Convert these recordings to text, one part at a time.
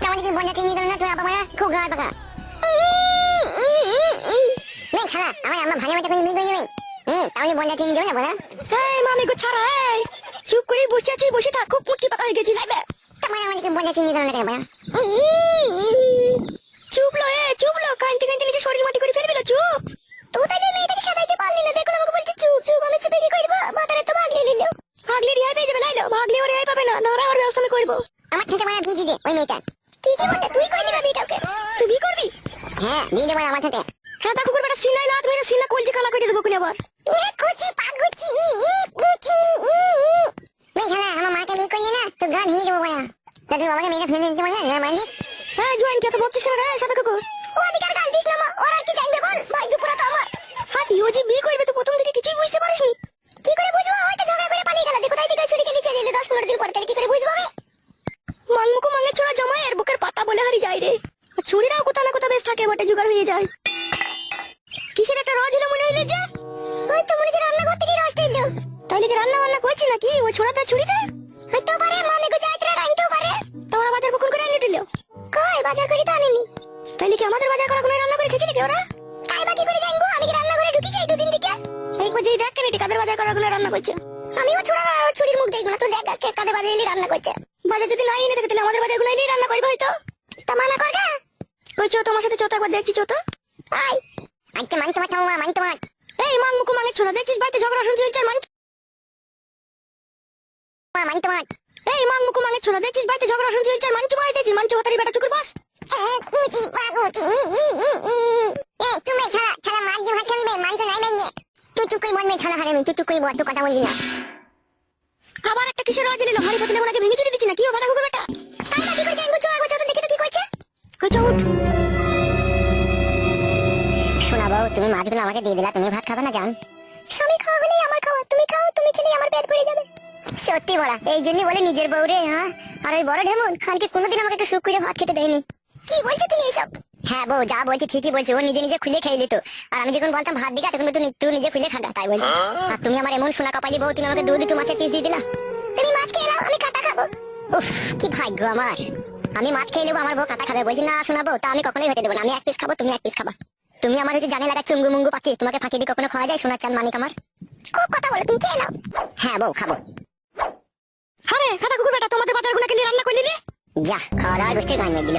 তোমার কি বন্ধা চিনি দিল না তুই আবার মারা খুব গায়ে পাকা? নে ছাড়া। আমার আম্মা ভালো মতো করে মিঙ্গে যাবে হুম তাহলে বন্ধা চিনি দেবে না বলা এই মামি গো ছাড়া এই। চুপ করে বসে আছি বসে থাক খুব মুটকি পাকা হয়ে গেছি লাইবে তোমার আমাকে বন্ধা চিনি দিল না কেন বলা চুপ লো এ চুপ লো কাঁদতে কাঁদতে নিজে শরীর মাটি আমার সাথে। হ্যাঁ তা কুকুর বেটা সিনাই লাত মেরে সিনা কলজি কালা করে দেবো কোনে আবার। এ কুচি পাগুচি নি কুচি নি মেয়ে ছাড়া আমার মাকে বিয়ে করলি না তো গা ভেঙে দেবো বলা। তোদের বাবাকে মেয়েটা ফেলে দিতে পারে না মানি হ্যাঁ জয়েন কে তো বলছিস কেন রে সাবে কুকুর ও অধিকার গাল দিস না মা ওর আর কি চাইবে বল? ভাই পুরো তো আমার। হাঁটি ও যে বিয়ে করবে তো প্রথম যেই কাদের বাজার করা কোনো রান্না করছে? আমিও ছুড়া ছুরির মুখ দেখব না তো দেখ কাদের বাজারে এলি রান্না করছে? বাজার যদি নাই এনে থাকে, তাহলে আমাদের বাজারগুলো এলেই রান্না করবে হয়তো তা মানা কর গা ওই চো তোমার সাথে চোতা একবার দেখছি চোতা আই আচ্ছা মান তোমার তোমার মান তোমার এই মাং মুকু মাঙে ছোড়া, দেখছিস? বাড়িতে ঝগড়া শুনতে হচ্ছে মান মান তোমার এই মাং মুকু মাঙে ছোড়া, দেখছিস? বাড়িতে ঝগড়া শুনতে হচ্ছে মাংচ মারাই দেখছিস মাংচ হতারি বেটা চুকুর বস। তুমি ছাড়া ছাড়া মার যে ভাত খাবি মান তো নাই বাইনে তুই চুপ করে বল মে ছাড়া হারামি তুই চুপ করে বল তুই কথা বলবি না। আবার একটা কিসের হাড়ি পাতলে ওনাকে ভেঙে চুরি দিচ্ছি না কি বেটা। তাই বাকি করে জানব চো আগো চো তো তো কি করছে উঠ। শোনাবো তুমি মাছগুলো আমাকে দিয়ে দিলা, তুমি ভাত খাবে না, জান? স্বামী খাওয়া হলেই আমার খাওয়া, তুমি খাও, তুমি খেলে আমার পেট ভরে যাবে। সত্যি বলা, এই জন্যই বলে নিজের বউ রে হ্যাঁ? আর ওই বড় ঢেমন, খানকে কোনোদিন আমাকে একটু সুখ করে ভাত খেতে দেয়নি। কি বলছো তুমি এসব? হ্যাঁ বউ যা বলছি ঠিকই বলছো ও নিজে নিজে খুলে খেয়ে নিত আর আমি যখন বলতাম ভাত দিগা তখন তুই তুই নিজে খুলে খাগা তাই বলছি আর তুমি আমার এমন সোনা কপালি বউ তুমি আমাকে দু দুটো মাছের পিস দিয়ে দিলা। তুমি মাছ খেয়ে নাও আমি কাটা খাব। উফ কি ভাগ্য আমার। আমি মাছ খেয়ে নেব আমার বউ কাটা খাবে। বলছি না শোনাবো তা আমি কখনোই হতে দেবো না। আমি এক পিস খাব তুমি এক পিস খাবা। তুমি আমার হচ্ছে জানে লাগা চুঙ্গু মুঙ্গু পাখি তোমাকে ফাঁকি দিয়ে কখনো খাওয়া যায় সোনার চাঁদ মানিক আমার? খুব কথা বলো তুমি খেয়ে নাও। হ্যাঁ বউ খাব। আরে খাতা কুকুর বেটা তোমাদের বাজারগুলো খেলে রান্না করলি যা খাওয়া দাওয়ার গোষ্ঠীর গান মেয়ে দিল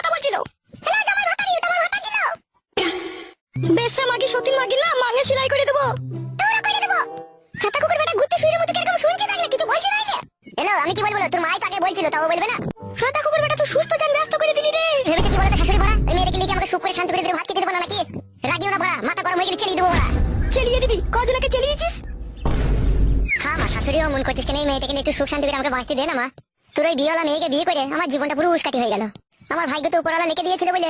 করে করে কি শাশুড়ি শাশুড়িও মন করছিস কেন, এই মেয়েটাকে একটু সুখ শান্তি করে আমাকে বাঁচতে দে না মা। তোর ওই বিয়েওয়ালা মেয়েকে বিয়ে করে আমার জীবনটা পুরো উস্কাটি হয়ে গেল। আমার ভাগ্য তো উপরওয়ালা লিখে দিয়েছিল বলে।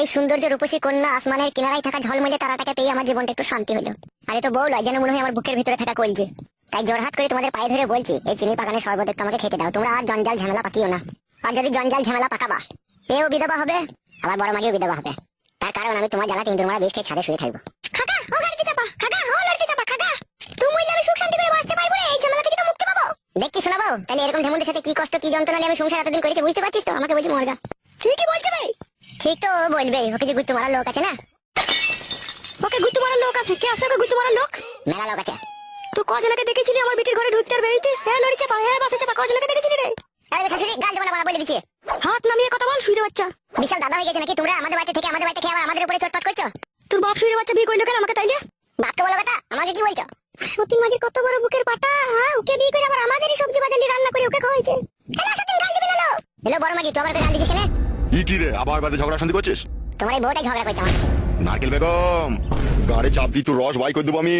এই সৌন্দর্য রূপসী কন্যা আসমানের কিনারায় থাকা ঝলমলে তারাটাকে পেয়ে আমার জীবনটা একটু শান্তি হলো। আরে তো বউ লয় যেন মনে হয় আমার বুকের ভিতরে থাকা কলছে তাই জোরহাত করে তোমাদের পায়ে ধরে বলছি, এই চিনি পাকানের শরবত আমাকে খেতে দাও, তোমরা আর জঞ্জাল ঝামেলা পাকিও না। আর যদি জঞ্জাল ঝামেলা পাকাবা, এও বিধবা হবে, আবার বড় মাগেও বিধবা হবে। তার কারণ আমি তোমার জ্বালা তিন তোমরা বেশ খেয়ে ছাদে শুয়ে থাকব। খাকা ও গাড়িতে চাপা খাকা ও লড়তে চাপা খাকা তুমি আমি সুখ শান্তি করে বাঁচতে পারব না এই ঝামেলা থেকে তো মুক্তি পাবো। দেখছি শোনাবো, তাহলে এরকম ঢেমুদের সাথে কি কষ্ট, কি যন্ত্রণা আমি সংসার এতদিন করেছি, বুঝতে পারছিস তো? আমাকে বলছি মরগা। ঠিকই বলছে ভাই। ঠিক তো বলবে ওকে যে গুত্তু মারার লোক আছে না? ওকে গুত্তু মারার লোক আছে? কে আছে ওকে গুত্তু মারার লোক? মেলা লোক আছে। তুই কজনকে দেখেছিলি আমার বিটির ঘরে ঢুকতে আর বেরিতে? হ্যাঁ লড়ি চাপা হ্যাঁ বাসে চাপা কজনকে দেখেছিলি রে? আরে শাশুড়ি গাল দেবো না বাবা বলে দিচ্ছে। হাত নামিয়ে কথা বল শুইরে বাচ্চা। বিশাল দাদা হয়ে গেছে নাকি? তোমরা আমাদের বাড়িতে থেকে আমাদের বাড়িতে খেয়ে আমাদের উপরে চটপট করছ? তোর বাপ শুইরে বাচ্চা বিয়ে করল কেন আমাকে তাইলে বাপকে বলো কথা আমাকে কি বলছো সত্যি মাগের কত বড় বুকের পাটা হ্যাঁ ওকে বিয়ে করে আবার আমাদেরই সবজি বাজালি রান্না করে ওকে খাওয়াইছে হ্যালো সত্যি গাল দিবি না লো হ্যালো বড় মাগি তুই আবার গাল কি রে? আবার বাদে ঝগড়া শান্তি করছিস? তোমার এই বউটাই ঝগড়া করছে আমার নারকেল বেগম গাড়ি চাপ দিয়ে তোর রস বাই করে দেবো আমি।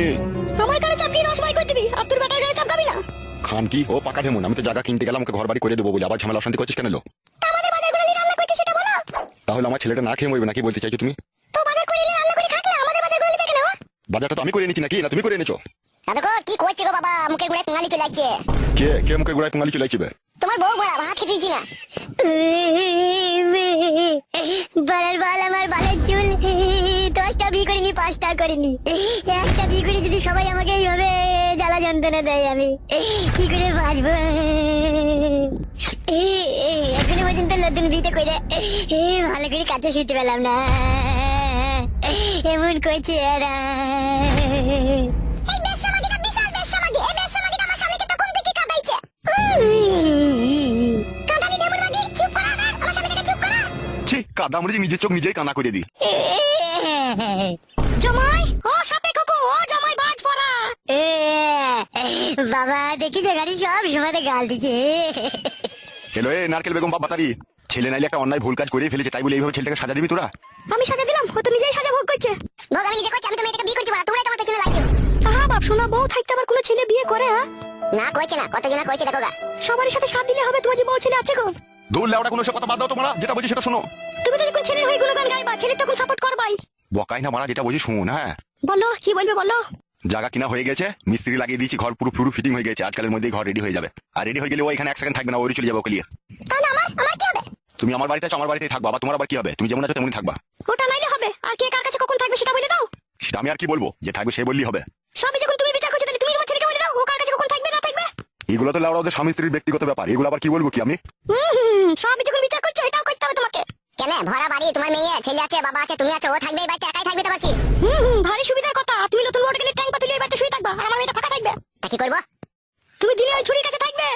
আমার কাছে চাপিয়ে রস বাই করে দিবি আর তোর খানকি ও পাকা ঢেমুন আমি তো জায়গা কিনতে গেলাম ওকে ঘর বাড়ি করে দেবো বলে। আবার ঝামেলা করছিস কেন লো? তাহলে আমার ছেলেটা না খেয়ে মরবে নাকি বলতে চাইছো তুমি? বাজারটা তো আমি করে এনেছি নাকি? না তুমি করে এনেছো? কি করছে গো বাবা মুখের গুড়ায় টুঙালি চলে কে? কে মুখে গোড়ায় টুঙ্গালি চলে আসবে তোমার বউ বড়া ভাত খেতে দিচ্ছি না। বাল আমার বালের চুল। দশটা বিয়ে করিনি, পাঁচটা করিনি। একটা বিয়ে করে যদি সবাই আমাকে এইভাবে জ্বালা যন্ত্রণা দেয় আমি, কি করে বাঁচবো? এখনও পর্যন্ত নতুন বিয়েটা করে, ভালো করে কাছে শুতে পেলাম না। এমন করছে এরা ছি মরে নিজের চোখ নিজেই কানা করে দিই। জামাই ও সাপে কুকু ও জামাই বাজ পড়া। বাবা দেখি যে গাড়ি সব সময় গাল দিচ্ছে। এলো এ নারকেল বেগম ছেলে নাইলে একটা অন্যায় ভুল কাজ করে ফেলেছে তাই বলে এইভাবে ছেলেটাকে সাজা দিবি তোরা? আমি সাজা দিলাম ও তো নিজেই সাজা ভোগ করছে। ভোগ আমি নিজে করছি আমি তো মেয়েটাকে বিয়ে করছি তোমরাই তোমার পেছনে লাগছো। আহা বাপ শোনা বউ থাকতে আবার কোনো ছেলে বিয়ে করে হ্যাঁ? না কইছে না কতজন কইছে দেখো গা। সবারই সাথে সাথ দিলে হবে তোমার যে বউ ছেলে আছে গো। দৌড় লেওড়া কোনো সব কথা বাদ দাও তোমরা যেটা বলছি সেটা শোনো। তুমি তো যখন ছেলের হয়ে গুণগান গাইবা ছেলের তখন সাপোর্ট করবাই। বকাই না মারা যেটা বলছি শুন হ্যাঁ। বলো কি বলবে বলো? জায়গা কিনা হয়ে গেছে মিস্ত্রি লাগিয়ে দিয়েছি ঘর পুরো পুরো ফিটিং হয়ে গেছে আজকালের মধ্যেই ঘর রেডি হয়ে যাবে। আর রেডি হয়ে গেলে ও এখানে এক সেকেন্ড থাকবে না চলে যাবে ওকে নিয়ে। তাহলে আমার আমার কি হবে? তুমি আমার বাড়িতে আছো আমার বাড়িতেই থাকবা তোমার আবার কি হবে? তুমি যেমন আছো তেমনই থাকবা। ওটা নাইলে হবে। আর কে কার কাছে কখন থাকবে সেটা বলে দাও। সেটা আমি আর কি বলব? যে থাকবে সে বললেই হবে। সবই যখন তুমি বিচার করছ তাহলে তুমি তোমার ছেলেকে বলে দাও ও কার কাছে কখন থাকবে না থাকবে? এগুলো তো লেওড়া ওদের স্বামী স্ত্রীর ব্যক্তিগত ব্যাপার এগুলো আবার কি বলব কি আমি? সবই যখন বিচার করছ এটাও করতে হবে তোমাকে। কেন? ভরা বাড়ি তোমার মেয়ে ছেলে আছে বাবা আছে তুমি আছো ও থাকবে এই বাড়িতে একাই থাকবে তোমার কি? হুম হুম ভারী সুবিধার কথা তুমি নতুন ওয়ার্ড গেলে ট্যাঙ্ক পাতুলি এই বাড়িতে শুয়ে থাকবা আর আমার মেয়েটা ফাঁকা থাকবে তা কি করব? তুমি দিনে ওই ছুরির কাছে থাকবে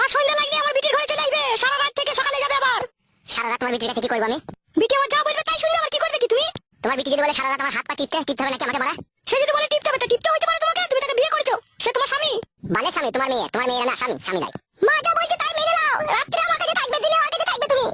আর সন্ধ্যা লাগলে আমার বিটির ঘরে চলে আসবে সারা রাত থেকে সকালে যাবে আবার। সারা রাত তোমার বিটির কাছে কি করব আমি? বিটি আমার যা বলবে তাই শুনবে আবার কি করবে কি তুমি? তোমার বিটি যদি বলে সারা রাত আমার হাত পা টিপতে টিপতে হবে নাকি আমাকে মারা সে যদি বলে টিপতে হবে তা টিপতে হইতে পারে তোমাকে তুমি তাকে বিয়ে করছ সে তোমার স্বামী। বালের স্বামী তোমার মেয়ে তোমার মেয়ের না স্বামী স্বামী নাই মা যা বলছে তাই মেনে নাও রাত্রে আমার কাছে থাকবে দিনে আমার কাছে থাকবে তুমি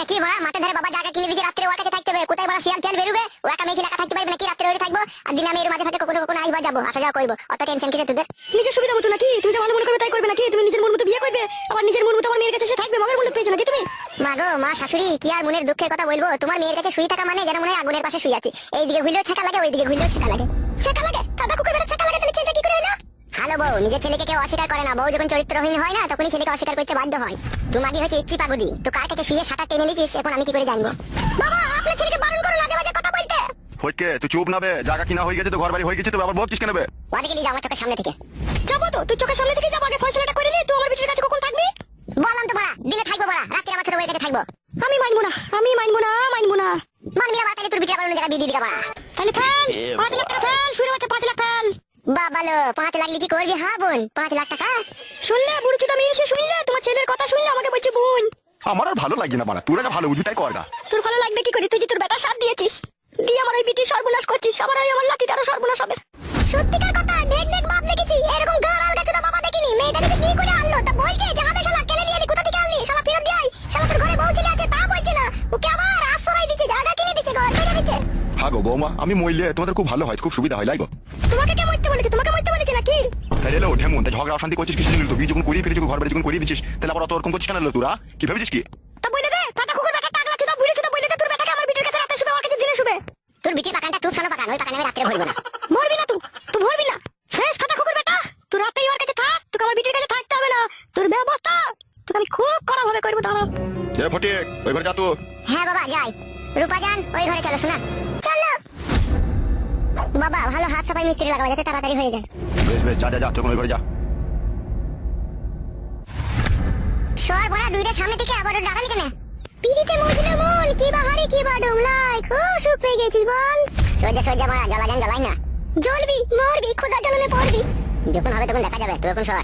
নাকি মাঠে ধারে বাবা জায়গা কিনে দিয়েছে রাত্রে ওর কাছে থাকতে হবে। কোথায় বড় শিয়াল ফিয়াল বেরোবে? একা থাকতে পারবে নাকি? রাত্রে ওই থাকব? আর দিনে আমি এর মাঝে ফাঁকে কখনো কখনো যাব। আসা যাওয়া করব। অত টেনশন কিসে তোদের? নিজের সুবিধা মতো নাকি? তুমি যা ভালো মনে করবে তাই করবে নাকি? তুমি নিজের মন মতো বিয়ে করবে? আবার নিজের মন মতো আমার মেয়ের কাছে সে থাকবে? মগের মূল্য পেয়েছে নাকি তুমি? মা গো মা শাশুড়ি কি আর মনের দুঃখের কথা বলব? তোমার মেয়ের কাছে শুয়ে থাকা মানে যেন মনে হয় আগুনের পাশে শুয়ে আছি। এইদিকে ঘুরলেও ছেঁকা লাগে ওইদিকে ঘুরলেও ছেঁকা লাগে। ছেঁকা লাগে কাদা কুকুর বেড়া ছেঁকা লাগে তাহলে ছেলেটা কি করে হলো ভালো বউ নিজের ছেলেকে কেউ অস্বীকার করে না। বউ যখন চরিত্রহীন হয় না তখনই ছেলেকে অস্বীকার করতে বাধ্য হয়। তোমার কি হচ্ছে ইচ্ছি পাগুদি তো কার কাছে শুয়ে সাঁতার টেনে নিয়েছিস? এখন আমি কি করে জানব? বাবা আপনার ছেলেকে বারণ করুন আজে বাজে কথা বলতে। ফটকে তুই চুপ নাবে জায়গা কিনা হয়ে গেছে তো ঘর বাড়ি হয়ে গেছে তো আবার বলছিস কেন বে? ওদিকে নিয়ে যাও আমার চোখের সামনে থেকে। যাব তো তুই চোখের সামনে থেকে যাব। আগে ফয়সালাটা করে নি তুই আমার বিটির কাছে কখন থাকবি? বললাম তো বড়া দিনে থাকব বড়া রাত্রে আমার ছোট বউয়ের কাছে থাকব। আমি মানবো না আমি মানবো না মানবো না। মানবি না বাড়া, তাহলে তোর বিটির আবার অন্য জায়গায় বিয়ে দিবা বড়া তাহলে ফেল পাঁচ লাখ টাকা ফেল শুরু হচ্ছে পাঁচ লাখ ফেল। বাবালো পাঁচ লাখ লিখি করবি হা বোন? পাঁচ লাখ টাকা? শুনলে বুড়ি চুদা মিনসে শুনলে তোমার ছেলের কথা শুনলে আমাকে বলছে বোন। আমার আর ভালো লাগছে না মারা তোরা যা ভালো বুঝবি তাই কর না তোর ভালো লাগবে কি করে? তুই যে তোর বেটা সাথ দিয়েছিস দিয়ে আমার ওই বিটির সর্বনাশ করছিস ওই আমার লাঠিটারও সর্বনাশ হবে। সত্যিকার কথা বাপ দেখেছি এরকম গাল আলগা চোদা বাবা দেখিনি মেয়েটাকে বিয়ে করে আনলো? তা বলছে যে হবে শালা কেনে নিয়ে কোথা থেকে আনলি? শালা ফেরত দিয়ে আয় শালা তোর ঘরে বউ ছেলে আছে তা বলছে না। ওকে আবার আশ্রয় দিচ্ছে জায়গা কিনে দিচ্ছে ঘর করে দিচ্ছে। হ্যাঁ গো বৌমা আমি মরলে তোমাদের খুব ভালো হয় খুব সুবিধা হয় লাইগো তোমাকে কে মরতে বলেছে? তোমাকে মরতে বলেছে নাকি? তাই এলো ওঠে তাই ঝগড়া অশান্তি করছিস কিছু তো বিয়ে যখন করিয়ে ফেলেছিস ঘর বাড়ি যখন করিয়ে দিচ্ছিস তাহলে আবার অত ওরকম করছিস কেন তোরা কি ভেবেছিস কি? তা বলে দে কাটা কুকুর বেটা টাকলা চুদা বুড়ি চুদা বলে দে তোর বেটাকে আমার বিটির কাছে রাতে শুবে ওর কাছে দিনে শুবে। তোর বিটির পাকানটা তুই শোনো পাকান ওই পাকানে আমি রাত্রে ভরবো না। মরবি না তুই তুই মরবি না। শেষ কথা কুকুর বেটা তুই রাতেই ওর কাছে থাক তোকে আমার বিটির কাছে থাকতে হবে না। তোর ব্যবস্থা তোকে আমি খুব কড়া ভাবে করব দাঁড়াও এ ফটে ওই ঘরে যা তো। হ্যাঁ বাবা যাই। রূপা যান ওই ঘরে চলো শোনা। বাবা ভালো হাত সাফাই মিস্ত্রি লাগাবো যাতে তাড়াতাড়ি হয়ে যায়। বেশ বেশ যা যা যা ওই ঘরে যা। সর বড়া দুইটা সামনে থেকে আবার দাঁড়ালি কেন? পিড়িতে মজলে মন কি বাহারি কি বা ডুমলাই খুব সুখ পেয়ে গেছিস বল। সজ্জা সজ্জা মারা জ্বালা যান জ্বালাই না। জ্বলবি মরবি খোদা জ্বালনে পড়বি। যখন হবে তখন দেখা যাবে তুই এখন সর।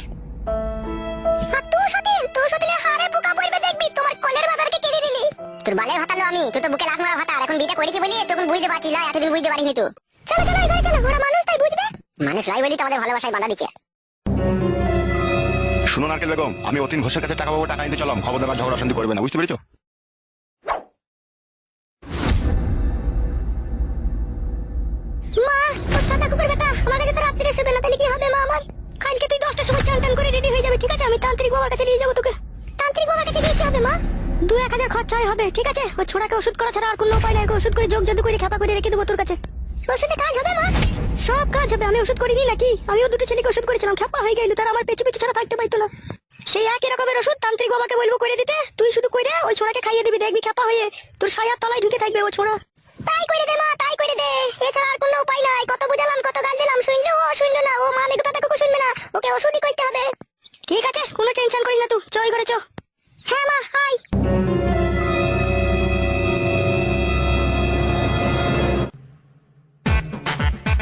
আর তুই সতীন তুই সতীনের হারে পোকা পড়বে দেখবি তোমার কোলের বাজারকে কেড়ে নিলি। তোর বালের ভাতালো আমি তুই তো বুকে লাখ মারা ভাতা এখন বিটা করেছি বলি তখন বুঝতে পারছিস না এতদিন বুঝতে পারিনি তুই চলো চলো এই চলো ওরা মানুষ তাই বুঝবে? মানুষ লাই বলি তো আমাদের ভালোবাসায় বাধা দিচ্ছে। শুনো নারকেল বেগম আমি অতীন ঘোষের কাছে টাকা পাবো টাকা নিতে চলাম খবরদার ঝগড়া করবে না বুঝতে পেরেছ? মা তোর কুকুর বেটা আমার কাছে তো রাত্রিরে শুবে না তাহলে কি হবে মা আমার? কালকে তুই দশটার সময় টান করে রেডি হয়ে যাবে ঠিক আছে? আমি তান্ত্রিক বাবার কাছে নিয়ে যাব তোকে। তান্ত্রিক বাবার কাছে গিয়ে কি হবে মা? দু এক হাজার খরচাই হবে ঠিক আছে? ওই ছোড়াকে ওষুধ করা ছাড়া আর কোনো উপায় নাই ওষুধ করে যোগ জাদু করে খেপা করে রেখে দেবো তোর কাছে। ওষুধে কাজ হবে, মা। সব কাজ হবে, আমি ওষুধ করিনি নাকি? আমিও দুটো ছেলেকে ওষুধ করেছিলাম খেপা হয়ে গেল, তার আমার পেছু পেছু ছাড়া থাকতে পাইতো না। সেই একই রকমের ওষুধ তান্ত্রিক বাবাকে বলব করে দিতে, তুই শুধু কইরে ওই ছোড়াকে খাইয়ে দিবি, দেখবি খেপা হয়ে তোর সায়ার তলায় ঢুকে থাকবে ও ছোড়া। তাই করে দে, মা, তাই করে দে। এছাড়া আর কোনো উপায় নাই, কত বুঝালাম, কত গাল দিলাম, শুনলো ও শুনলো না, ও মা আমি কথা শুনবে না, ওকে ওষুধই করতে হবে। ঠিক আছে, কোনো টেনশন করিস না তুই চই করে চো।